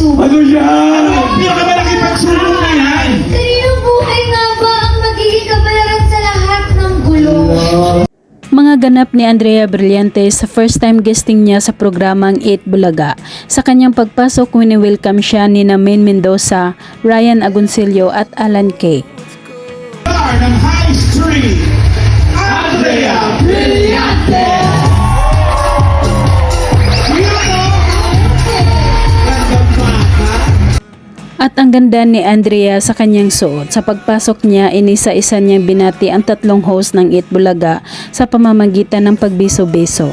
pagsubok. Ano yan? Ang pinakamalaki pagsubok na yan. Kaninong buhay nga ba ang magiging kabayaran sa lahat ng gulo? Mga ganap ni Andrea Brillante sa first time guesting niya sa programang 8 Bulaga. Sa kanyang pagpasok, wini-welcome siya ni na Main Mendoza, Ryan Agoncillo at Alan Kay. Star ng High Street, Andrea Brillante! At ang ganda ni Andrea sa kanyang suot. Sa pagpasok niya, inisa-isa niyang binati ang tatlong host ng 8 Bulaga sa pamamagitan ng pagbiso-biso.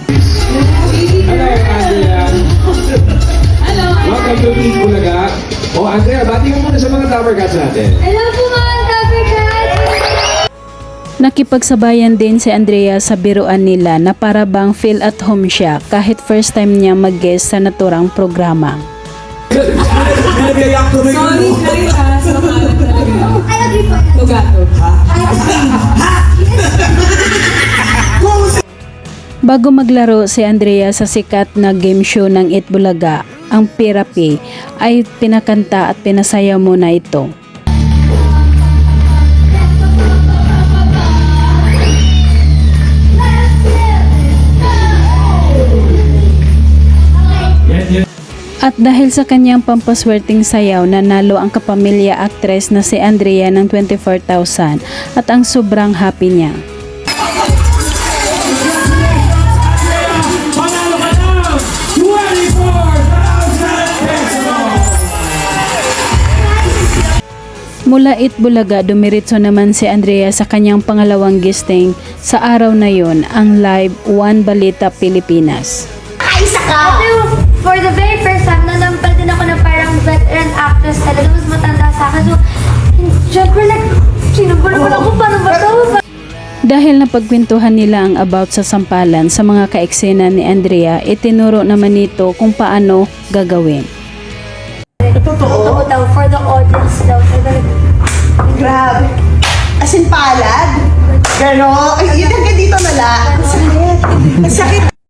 Welcome to Eat Bulaga. Oh, Andrea, bati ka muna sa mga Tower Cats natin. Hello po mga Tappercats! Nakipagsabayan din si Andrea sa biruan nila na para bang feel at home siya kahit first time niya mag-guest sa naturang programa. Nagayak tuloy ko. Sorry, sorry ha. Sa mga talaga. Ay, agree po. Tugato. Ay, Bago maglaro si Andrea sa sikat na game show ng Itbulaga, ang Pirapi, ay pinakanta at pinasaya muna ito. At dahil sa kanyang pampaswerteng sayaw, nanalo ang kapamilya actress na si Andrea ng 24,000 at ang sobrang happy niya. Panalo ka ng 24,000 pesos! Mula Itbulaga, dumiritso naman si Andrea sa kanyang pangalawang guesting sa araw na yon ang live One Balita Pilipinas. Kaisa ka! For the actress talaga. Mas matanda sa akin. So, syempre like, sino ba naman ako? Paano ba ito? Dahil napagkwentuhan nila ang about sa sampalan sa mga kaeksena ni Andrea, itinuro naman nito kung paano gagawin. Totoo daw, for the audience daw. For the... Grabe. As in palad? Pero, ay, yun hanggang dito na lang. Ang sakit. Ang sakit.